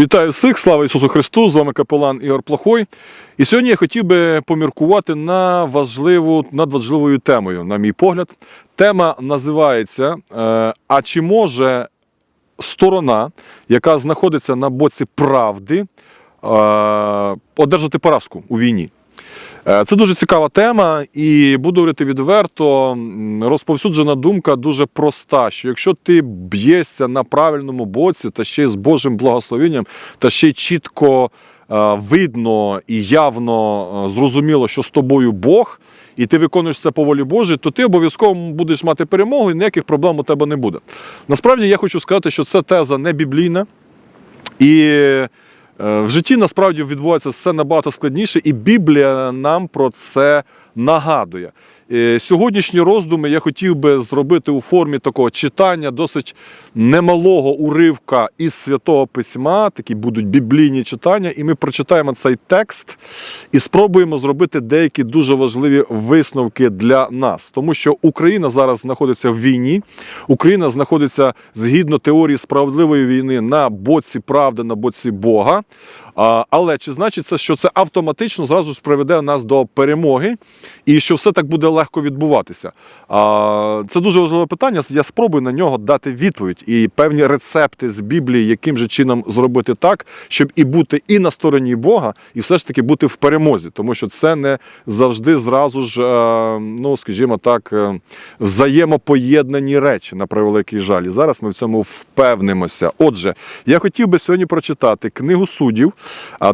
Вітаю всіх, слава Ісусу Христу! З вами капелан Ігор Плохой. І сьогодні я хотів би поміркувати на важливу, над важливою темою, на мій погляд. Тема називається е, А чи може сторона, яка знаходиться на боці правди, е, одержати поразку у війні? Е, Це дуже цікава тема, і буду говорити відверто. Розповсюджена думка дуже проста: що якщо ти б'єшся на правильному боці, та ще й з Божим благословенням, та ще й чітко е, видно і явно е, зрозуміло, що з тобою Бог, і ти виконуєш це по волі Божій, то ти обов'язково будеш мати перемогу, і ніяких проблем у тебе не буде. Насправді я хочу сказати, що це теза не біблійна. І в житті насправді відбувається все набагато складніше, і Біблія нам про це нагадує. Е, Сьогоднішні роздуми я хотів би зробити у формі такого читання досить немалого уривка із святого письма. Такі будуть біблійні читання, і ми прочитаємо цей текст і спробуємо зробити деякі дуже важливі висновки для нас, тому що Україна зараз знаходиться в війні. Україна знаходиться згідно теорії справедливої війни на боці правди, на боці Бога. Але чи значить це, що це автоматично зразу приведе нас до перемоги, і що все так буде легко відбуватися? Це дуже важливе питання. Я спробую на нього дати відповідь і певні рецепти з Біблії, яким же чином зробити так, щоб і бути і на стороні Бога, і все ж таки бути в перемозі, тому що це не завжди зразу ж, е, ну скажімо так, е, взаємопоєднані речі на превеликий жаль. І зараз ми в цьому впевнимося. Отже, я хотів би сьогодні прочитати книгу суддів,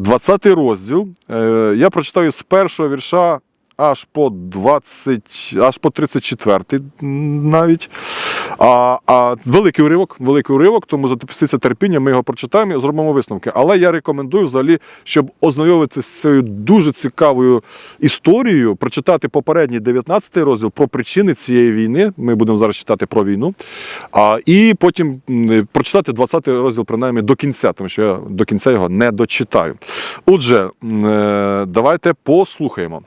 20 розділ. Е, Я прочитаю з першого вірша. Аж по 20, аж по 34 навіть. А, а великий уривок, великий уривок, тому записується терпіння, ми його прочитаємо і зробимо висновки. Але я рекомендую взагалі, щоб ознайомитися з цією дуже цікавою історією, прочитати попередній 19 розділ про причини цієї війни. Ми будемо зараз читати про війну. А, і потім прочитати 20 розділ, принаймні, до кінця, тому що я до кінця його не дочитаю. Отже, е, давайте послухаємо.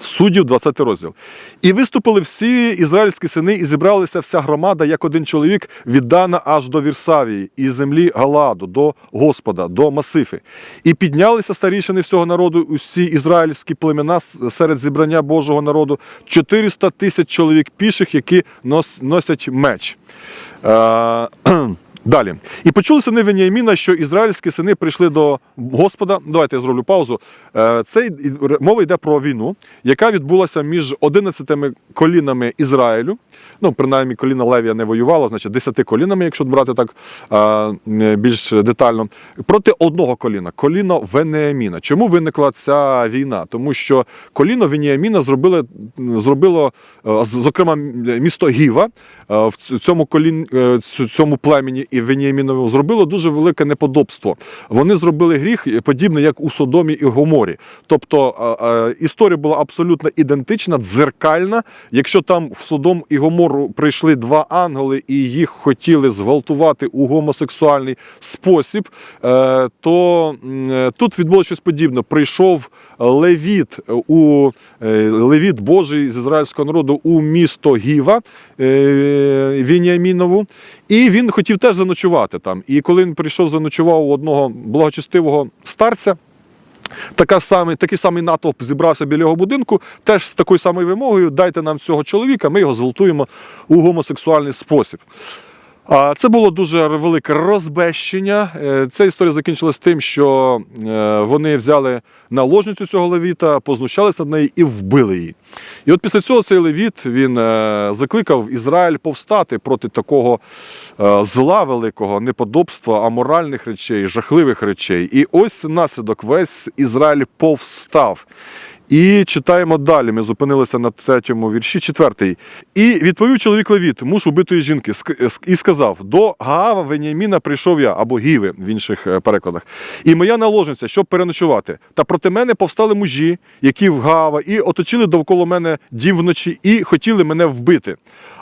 Суддів 20 розділ. І виступили всі ізраїльські сини, і зібралася вся громада, як один чоловік, віддана аж до Вірсавії, і землі Галаду, до Господа, до Масифи. І піднялися старішини всього народу, усі ізраїльські племена серед зібрання Божого народу, 400 тисяч чоловік піших, які носять меч. Далі. І почули сини Веніаміна, що ізраїльські сини прийшли до Господа. Давайте я зроблю паузу. Е, Це мова йде про війну, яка відбулася між 11 колінами Ізраїлю. Ну, принаймні, коліна Левія не воювало, значить 10 колінами, якщо брати так е, більш детально, проти одного коліна коліно Веніаміна. Чому виникла ця війна? Тому що коліно Веніаміна зробило, зробило е, зокрема, місто Гіва в цьому колін, цьому племені і Веніаміновому зробило дуже велике неподобство. Вони зробили гріх е, подібний, як у Содомі і Гоморі. Тобто е, е, історія була абсолютно ідентична, дзеркальна. Якщо там в Содом і Гомору прийшли два ангели і їх хотіли зґвалтувати у гомосексуальний спосіб, то тут відбулося щось подібне. Прийшов Левіт у Левіт Божий з ізраїльського народу у місто Гіва Вініамінову, і він хотів теж заночувати там. І коли він прийшов, заночував у одного благочестивого старця. Така саме, такий самий натовп зібрався біля його будинку, теж з такою самою вимогою: дайте нам цього чоловіка, ми його зґвалтуємо у гомосексуальний спосіб. А Це було дуже велике розбещення. Е, Ця історія закінчилась тим, що е, вони взяли наложницю цього левіта, познущалися над нею і вбили її. І от після цього цей левіт він е, закликав Ізраїль повстати проти такого е, зла великого, неподобства, аморальних речей, жахливих речей. І ось наслідок весь Ізраїль повстав. І читаємо далі. Ми зупинилися на третьому вірші, четвертий. І відповів чоловік Левіт, муж убитої жінки, і сказав: До Гаава Веніаміна прийшов я, або Гіви в інших е, перекладах. І моя наложниця, щоб переночувати. Та проти мене повстали мужі, які в Гаава, і оточили довкола мене дім вночі, і хотіли мене вбити.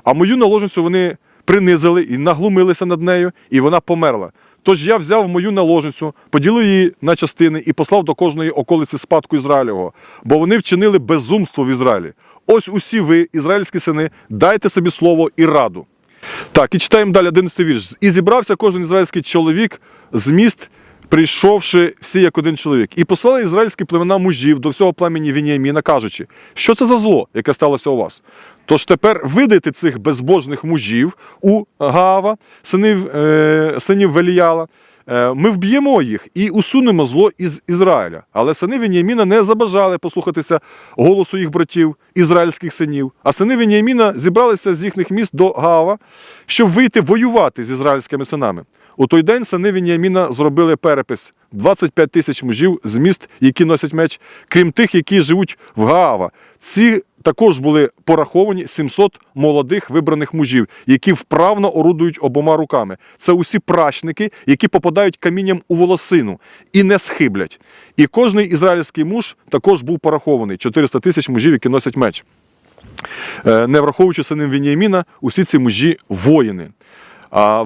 А мою наложницю вони принизили і наглумилися над нею, і вона померла. Тож я взяв мою наложницю, поділив її на частини і послав до кожної околиці спадку Ізраїлевого, бо вони вчинили безумство в Ізраїлі. Ось усі ви, ізраїльські сини, дайте собі слово і раду. Так, і читаємо далі 11 вірш. І зібрався кожен ізраїльський чоловік з міст прийшовши всі як один чоловік, і послали ізраїльські племена мужів до всього племені Вініаміна, кажучи, що це за зло, яке сталося у вас. Тож тепер видайте цих безбожних мужів у Гава, синів, е, синів Веліяла. Е, Ми вб'ємо їх і усунемо зло із Ізраїля. Але сини Веніаміна не забажали послухатися голосу їх братів, ізраїльських синів. А сини Веніаміна зібралися з їхніх міст до Гава, щоб вийти воювати з ізраїльськими синами. У той день сини Веніаміна зробили перепис 25 тисяч мужів з міст, які носять меч, крім тих, які живуть в Гаава. Ці також були пораховані 700 молодих вибраних мужів, які вправно орудують обома руками. Це усі пращники, які попадають камінням у волосину і не схиблять. І кожний ізраїльський муж також був порахований 400 тисяч мужів, які носять меч. Е, Не враховуючи синів Веніаміна, усі ці мужі воїни.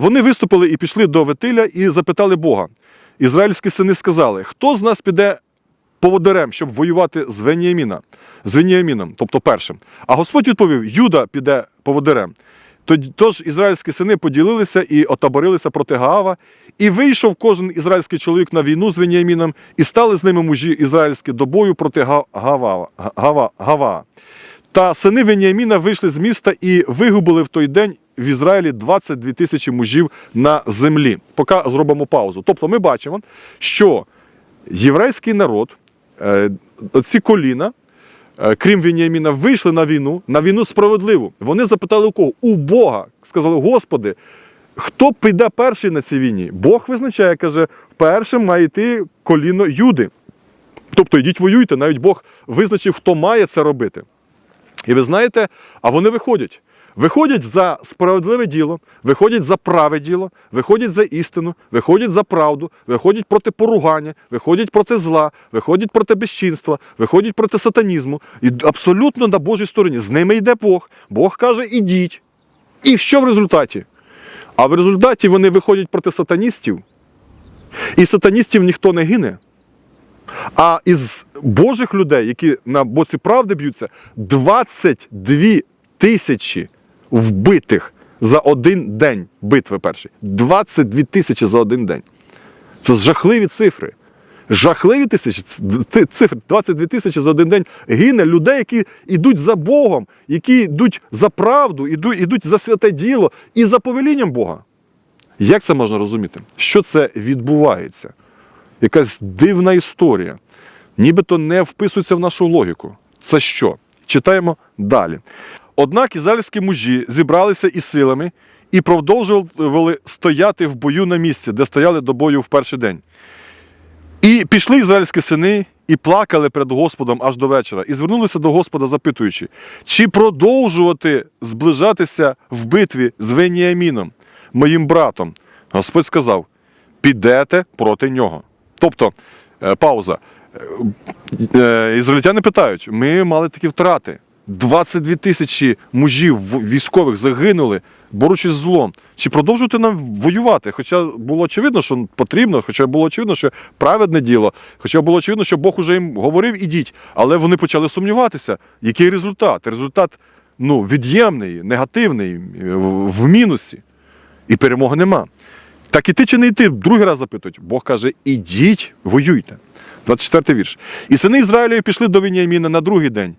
Вони виступили і пішли до Ветиля і запитали Бога. Ізраїльські сини сказали: хто з нас піде поводирем, щоб воювати з Веніаміна, з Веніаміном, тобто першим. А Господь відповів: Юда піде поводирем. Тож ізраїльські сини поділилися і отаборилися проти Гаава, і вийшов кожен ізраїльський чоловік на війну з Веніаміном, і стали з ними мужі ізраїльські до бою проти Га- Гава. Гава, Гава. Та сини Веніаміна вийшли з міста і вигубили в той день в Ізраїлі 22 тисячі мужів на землі. Поки зробимо паузу. Тобто ми бачимо, що єврейський народ, е, ці коліна, е, крім Веніаміна, вийшли на війну, на війну справедливу. Вони запитали у кого? У Бога. Сказали, Господи, хто піде перший на цій війні? Бог визначає, каже, першим має йти коліно Юди. Тобто йдіть воюйте, навіть Бог визначив, хто має це робити. І ви знаєте, а вони виходять. Виходять за справедливе діло, виходять за праве діло, виходять за істину, виходять за правду, виходять проти поругання, виходять проти зла, виходять проти безчинства, виходять проти сатанізму. І абсолютно на Божій стороні. З ними йде Бог. Бог каже, ідіть. І що в результаті? А в результаті вони виходять проти сатаністів, і сатаністів ніхто не гине. А із Божих людей, які на боці правди б'ються, 22 тисячі вбитих за один день битви першої. 22 тисячі за один день. Це жахливі цифри. Жахливі тисячі цифри. 22 тисячі за один день гине людей, які йдуть за Богом, які йдуть за правду, йдуть, за святе діло і за повелінням Бога. Як це можна розуміти? Що це відбувається? якась дивна історія, нібито не вписується в нашу логіку. Це що? Читаємо далі. Однак ізраїльські мужі зібралися із силами і продовжували стояти в бою на місці, де стояли до бою в перший день. І пішли ізраїльські сини і плакали перед Господом аж до вечора, і звернулися до Господа, запитуючи, чи продовжувати зближатися в битві з Веніаміном, моїм братом. Господь сказав: підете проти нього. Тобто, е, пауза. Е, е, Ізраїльтяни питають: ми мали такі втрати. 22 тисячі мужів військових загинули, борючись з злом. Чи продовжуєте нам воювати? Хоча було очевидно, що потрібно, хоча було очевидно, що праведне діло, хоча було очевидно, що Бог уже їм говорив, ідіть. Але вони почали сумніватися. Який результат? Результат ну, від'ємний, негативний, е, в мінусі. І перемоги нема. Так іти чи не йти? Другий раз запитують. Бог каже: ідіть, воюйте. 24 вірш. І сини Ізраїлю пішли до Веніаміна на другий день.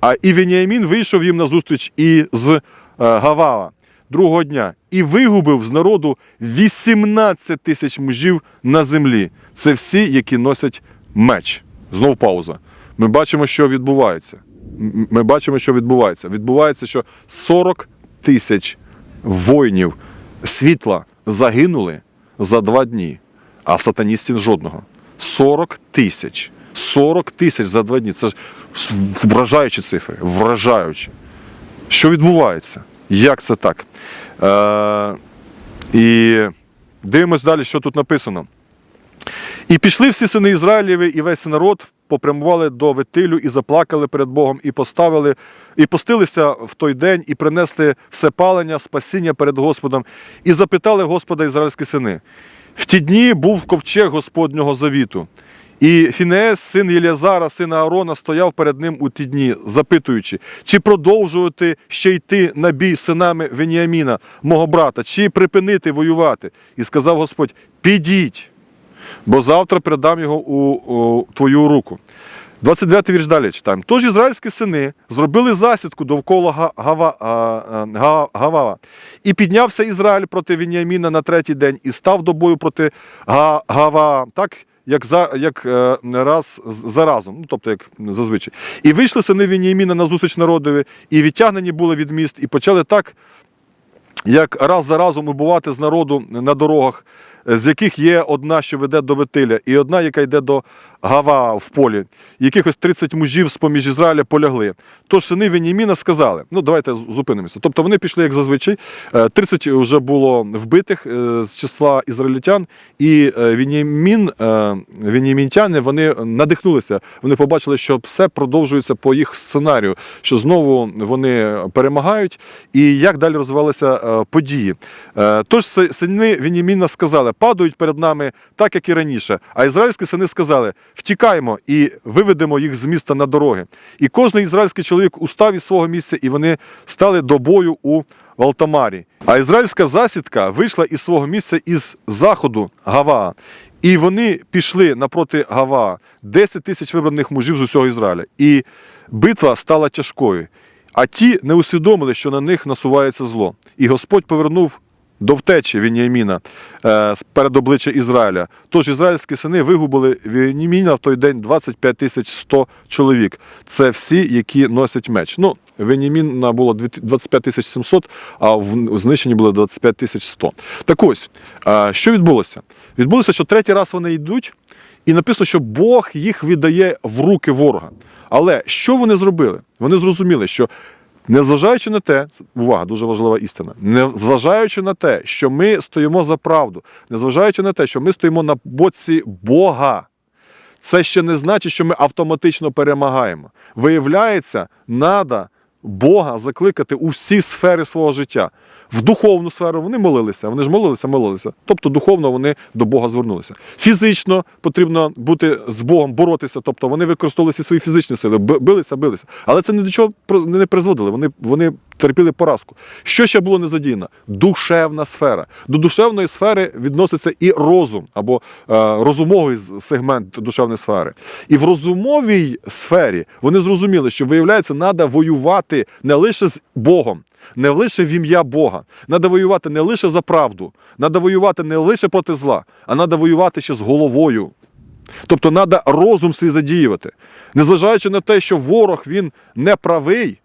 А і Веніамін вийшов їм назустріч і з е, Гавава другого дня і вигубив з народу 18 тисяч мужів на землі. Це всі, які носять меч. Знов пауза. Ми бачимо, що відбувається. Ми бачимо, що відбувається. Відбувається, що 40 тисяч воїнів світла загинули за два дні, а сатаністів жодного. 40 тисяч. 40 тисяч за два дні. Це ж вражаючі цифри. Вражаючі. Що відбувається? Як це так? Е, і дивимось далі, що тут написано. І пішли всі сини Ізраїлєві і весь народ попрямували до Ветилю і заплакали перед Богом, і поставили, і постилися в той день, і принесли все палення, спасіння перед Господом, і запитали Господа ізраїльські сини. В ті дні був ковчег Господнього завіту. І Фінеес, син Єлязара, сина Аарона, стояв перед ним у ті дні, запитуючи, чи продовжувати ще йти на бій синами Веніаміна, мого брата, чи припинити воювати. І сказав Господь: підіть, бо завтра передам його у, у твою руку. 29 вірш далі читаємо. Тож ізраїльські сини зробили засідку довкола Га- Гавава. І піднявся Ізраїль проти Вініаміна на третій день і став до бою проти Га- Гава, так як, за, як е, раз за разом, ну, тобто як зазвичай. І вийшли сини Вініаміна на зустріч народові, і відтягнені були від міст, і почали так як раз за разом убувати з народу на дорогах, з яких є одна, що веде до Витиля, і одна, яка йде до Гава в полі. Якихось 30 мужів з-поміж Ізраїля полягли. Тож сини Веніаміна сказали: ну давайте зупинимося. Тобто вони пішли як зазвичай. Е, 30 вже було вбитих е, з числа ізраїльтян, і е, Веніамін, е, вони надихнулися. Вони побачили, що все продовжується по їх сценарію, що знову вони перемагають, і як далі розвивалися е, події. Е, Тож си- сини Веніаміна сказали: падають перед нами так, як і раніше. А ізраїльські сини сказали: втікаємо і виведемо їх з міста на дороги. І кожен ізраїльський чоловік устав із свого місця, і вони стали до бою у Валтамарі. А ізраїльська засідка вийшла із свого місця із заходу Гаваа. І вони пішли напроти Гаваа 10 тисяч вибраних мужів з усього Ізраїля. І битва стала тяжкою. А ті не усвідомили, що на них насувається зло. І Господь повернув до втечі Веніаміна е, з перед обличчя Ізраїля. Тож ізраїльські сини вигубили Веніаміна в той день 25 тисяч 100 чоловік. Це всі, які носять меч. Ну, Веніаміна було 25 тисяч 700, а в знищенні було 25 тисяч 100. Так ось, е, що відбулося? Відбулося, що третій раз вони йдуть, і написано, що Бог їх віддає в руки ворога. Але що вони зробили? Вони зрозуміли, що незважаючи на те, увага, дуже важлива істина, незважаючи на те, що ми стоїмо за правду, незважаючи на те, що ми стоїмо на боці Бога, це ще не значить, що ми автоматично перемагаємо. Виявляється, треба Бога закликати у всі сфери свого життя. В духовну сферу вони молилися, вони ж молилися, молилися. Тобто духовно вони до Бога звернулися. Фізично потрібно бути з Богом, боротися. Тобто вони використовували всі свої фізичні сили, билися, билися. Але це ні до чого не призводили. Вони, вони терпіли поразку. Що ще було не задіяно? Душевна сфера. До душевної сфери відноситься і розум або е, розумовий сегмент душевної сфери. І в розумовій сфері вони зрозуміли, що виявляється, треба воювати не лише з Богом, не лише в ім'я Бога. Треба воювати не лише за правду, треба воювати не лише проти зла, а треба воювати ще з головою. Тобто треба розум свій задіювати. Незважаючи на те, що ворог він не правий,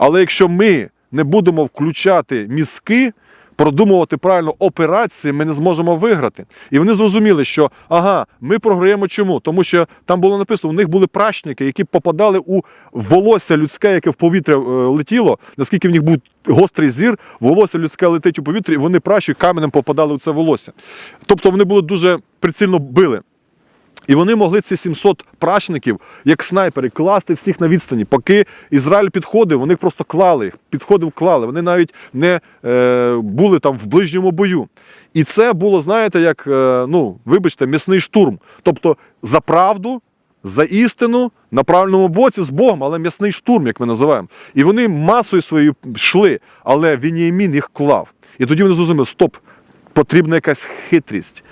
але якщо ми не будемо включати мізки, продумувати правильно операції, ми не зможемо виграти. І вони зрозуміли, що ага, ми програємо чому? Тому що там було написано, у них були пращники, які попадали у волосся людське, яке в повітря е, летіло, наскільки в них був гострий зір, волосся людське летить у повітрі, і вони пращі каменем попадали у це волосся. Тобто вони були дуже прицільно били. І вони могли ці 700 прачників, як снайпери, класти всіх на відстані. Поки Ізраїль підходив, вони просто клали їх, підходив, клали. Вони навіть не е, були там в ближньому бою. І це було, знаєте, як, е, ну, вибачте, м'ясний штурм. Тобто за правду, за істину на правильному боці з Богом, але м'ясний штурм, як ми називаємо. І вони масою своєю йшли, але Вініамін їх клав. І тоді вони зрозуміли, стоп, потрібна якась хитрість.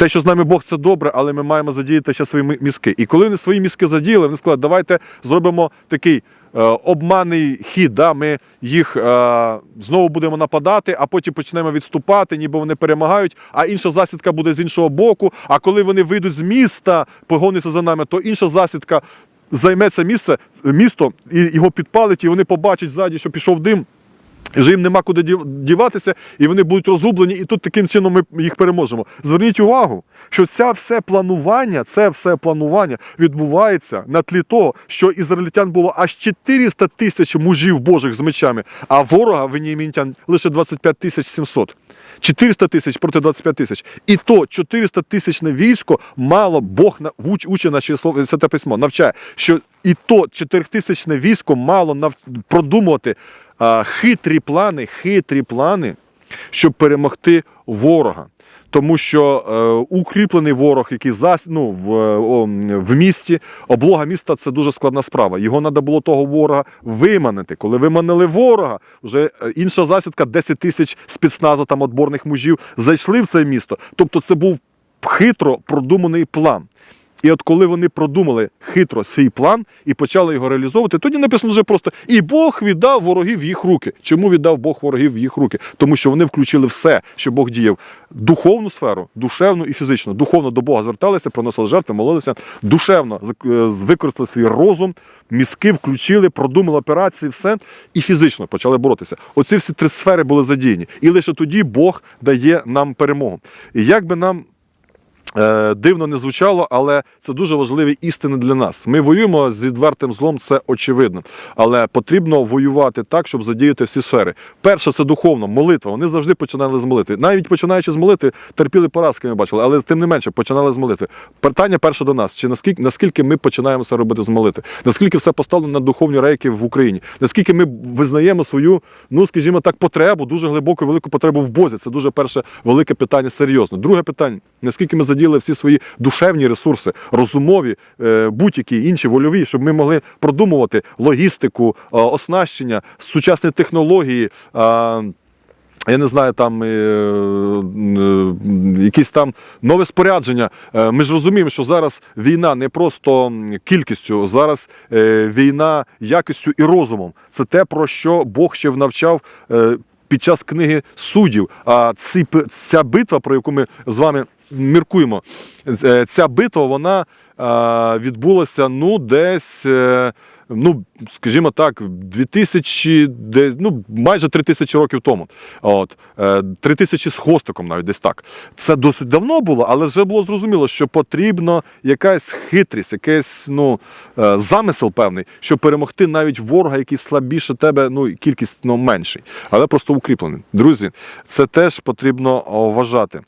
Те, що з нами Бог, це добре, але ми маємо задіяти ще свої мізки. І коли вони свої мізки задіяли, вони сказали, давайте зробимо такий е, обманний хід. Да? Ми їх е, знову будемо нападати, а потім почнемо відступати, ніби вони перемагають, а інша засідка буде з іншого боку. А коли вони вийдуть з міста, погониться за нами, то інша засідка займе це місце, місто і його підпалить, і вони побачать ззаді, що пішов дим. Вже їм нема куди дів- діватися, і вони будуть розгублені, і тут таким чином ми їх переможемо. Зверніть увагу, що це все планування, це все планування відбувається на тлі того, що ізраїльтян було аж 400 тисяч мужів Божих з мечами, а ворога веніамінтян лише 25 тисяч 700. 400 тисяч проти 25 тисяч. І то 400 тисячне військо мало Бог на уч, учить наші слово святе письмо, навчає, що і то 4-тисячне військо мало нав, продумувати хитрі плани, хитрі плани, щоб перемогти ворога. Тому що е, укріплений ворог, який зас, ну, в, о, в місті, облога міста це дуже складна справа. Його треба було того ворога виманити. Коли виманили ворога, вже е, інша засідка, 10 тисяч спецназу, там отборних мужів, зайшли в це місто. Тобто це був хитро продуманий план. І от коли вони продумали хитро свій план і почали його реалізовувати, тоді написано вже просто і Бог віддав ворогів в їх руки. Чому віддав Бог ворогів в їх руки? Тому що вони включили все, що Бог діяв: духовну сферу, душевну і фізичну. Духовно до Бога зверталися, приносили жертви, молилися. Душевно е, використали свій розум, мізки включили, продумали операції, все і фізично почали боротися. Оці всі три сфери були задіяні. І лише тоді Бог дає нам перемогу. І як би нам Дивно не звучало, але це дуже важливі істини для нас. Ми воюємо з відвертим злом, це очевидно. Але потрібно воювати так, щоб задіяти всі сфери. Перше це духовно, молитва. Вони завжди починали з молитви. Навіть починаючи з молитви, терпіли поразки, ми бачили, але тим не менше починали з молитви. Питання перше до нас: чи наскільки наскільки ми починаємо це робити з молитви? Наскільки все поставлено на духовні рейки в Україні? Наскільки ми визнаємо свою, ну скажімо так, потребу, дуже глибоку, велику потребу в Бозі? Це дуже перше велике питання серйозно. Друге питання: наскільки ми задіяли всі свої душевні ресурси, розумові, е, будь-які інші вольові, щоб ми могли продумувати логістику, е, оснащення, сучасні технології. я не знаю, там е, якісь там нове спорядження. Ми ж розуміємо, що зараз війна не просто кількістю, зараз війна якістю і розумом. Це те, про що Бог ще навчав. Під час книги суддів. А ці, ця битва, про яку ми з вами міркуємо, е, ця битва вона е, відбулася ну, десь, е, ну, скажімо так, 2000, ну, майже 3000 років тому. От, е, 3000 з хвостиком навіть десь так. Це досить давно було, але вже було зрозуміло, що потрібно якась хитрість, якийсь ну, замисел певний, щоб перемогти навіть ворога, який слабіше тебе, ну, і кількість ну, менший, але просто укріплений. Друзі, це теж потрібно вважати.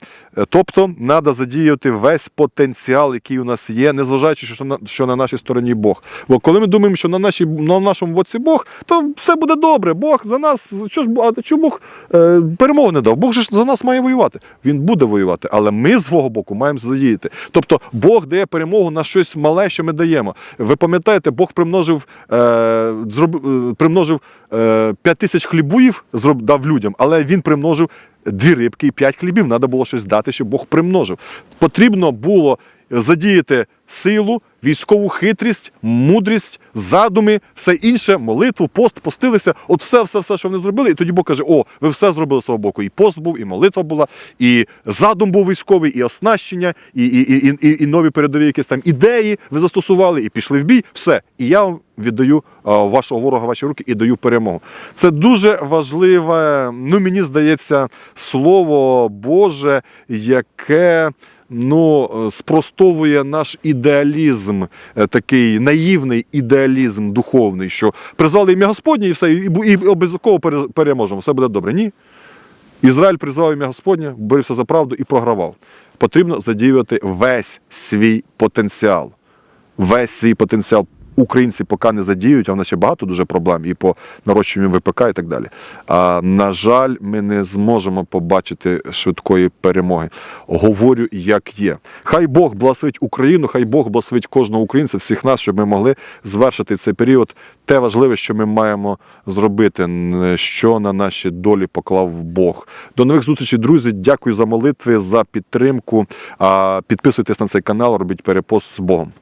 Тобто, треба задіяти весь потенціал, який у нас є, незважаючи, що на, що на нашій стороні Бог. Бо коли ми думаємо, що на, нашій, на нашому боці Бог, то все буде добре. Бог за нас, що ж а чому Бог е, перемогу не дав? Бог же ж за нас має воювати. Він буде воювати, але ми свого боку маємо задіяти. Тобто Бог дає перемогу на щось мале, що ми даємо. Ви пам'ятаєте, Бог примножив, е, зроб, е, примножив е, 5 тисяч хлібуїв, зроб, дав людям, але він примножив дві рибки і п'ять хлібів. Треба було щось дати, щоб Бог примножив. Потрібно було задіяти силу, військову хитрість, мудрість, задуми, все інше, молитву, пост, постилися. От все, все, все, що вони зробили. І тоді Бог каже: О, ви все зробили з свого боку. І пост був, і молитва була, і задум був військовий, і оснащення, і, і, і, і, і нові передові якісь там ідеї ви застосували, і пішли в бій. Все. І я вам віддаю вашого ворога ваші руки і даю перемогу. Це дуже важливе, ну мені здається, слово Боже, яке ну, е, спростовує наш ідеалізм, е, такий наївний ідеалізм духовний, що призвали ім'я Господнє і все, і, і обов'язково переможемо, все буде добре. Ні. Ізраїль призвав ім'я Господнє, борився за правду і програвав. Потрібно задіювати весь свій потенціал. Весь свій потенціал. Українці поки не задіють, а в нас ще багато дуже проблем і по нарощуванню ВПК і так далі. А, на жаль, ми не зможемо побачити швидкої перемоги. Говорю, як є. Хай Бог благословить Україну, хай Бог благословить кожного українця, всіх нас, щоб ми могли звершити цей період. Те важливе, що ми маємо зробити, що на наші долі поклав Бог. До нових зустрічей, друзі. Дякую за молитви, за підтримку. Підписуйтесь на цей канал, робіть перепост з Богом.